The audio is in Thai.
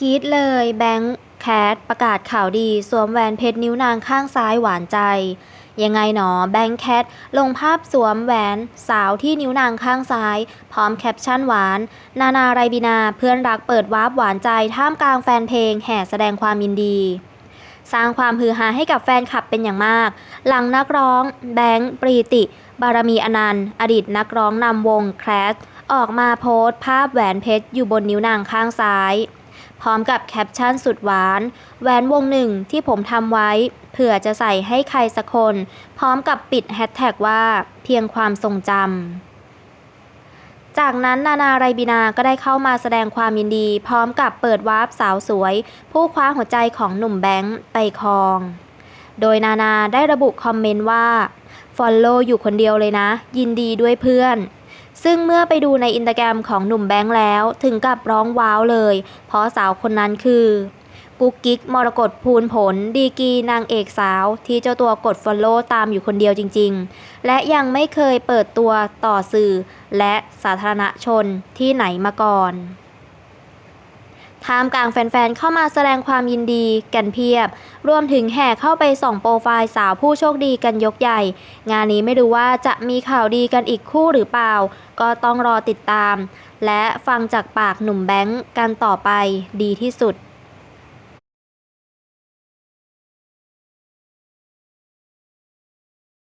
กรี๊ดเลย แบงค์แคทประกาศข่าวดี สวมแหวนเพชรนิ้วนางข้างซ้ายหวานใจ ยังไงหนอ แบงค์แคทลงภาพสวมแหวนสาวที่นิ้วนางข้างซ้าย พร้อมแคปชั่นหวาน นานาไรบินาเพื่อนรักเปิดวาร์ปหวานใจท่ามกลางแฟนเพลงแห่แสดงความยินดีสร้างความฮือฮาให้กับแฟนคลับเป็นอย่างมาก หลังนักร้องแบงค์ปรีติ บารมีอนันต์ อดีตนักร้องนำวงแคลสออกมาโพสต์ภาพแหวนเพชรอยู่บนนิ้วนางข้างซ้าย พร้อมกับแคปชั่นสุดหวาน แหวนวงหนึ่งที่ผมทำไว้ เผื่อจะใส่ให้ใครสักคน พร้อมกับปิดแฮชแท็กว่า เพียงความทรงจำจากนั้นนานาไรบินาก็ได้เข้ามาแสดงความยินดี พร้อมกับเปิดวาร์ปสาวสวย ผู้คว้าหัวใจของหนุ่มแบงค์ไปครอง โดยนานาได้ระบุคอมเมนต์ว่า ฟอลโล่อยู่คนเดียวเลยนะ ยินดีด้วยเพื่อน ซึ่งเมื่อไปดูในอินสตาแกรมของหนุ่มแบงค์แล้ว ถึงกับร้องว้าวเลย เพราะสาวคนนั้นคือกุ๊กกิ๊กมรกตภูลผล ดีกีนางเอกสาว ที่เจ้าตัวกดฟอลโล่ตามอยู่คนเดียวจริง ๆ และยังไม่เคยเปิดตัวต่อสื่อ และสาธารณชนที่ไหนมาก่อน ท่ามกลางแฟนๆ เข้ามาแสดงความยินดีกันเพียบ รวมถึงแห่เข้าไปส่องโปรไฟล์สาวผู้โชคดีกันยกใหญ่ งานนี้ไม่รู้ว่าจะมีข่าวดีกันอีกคู่หรือเปล่า ก็ต้องรอติดตาม และฟังจากปากหนุ่มแบงค์กันต่อไปดีที่สุด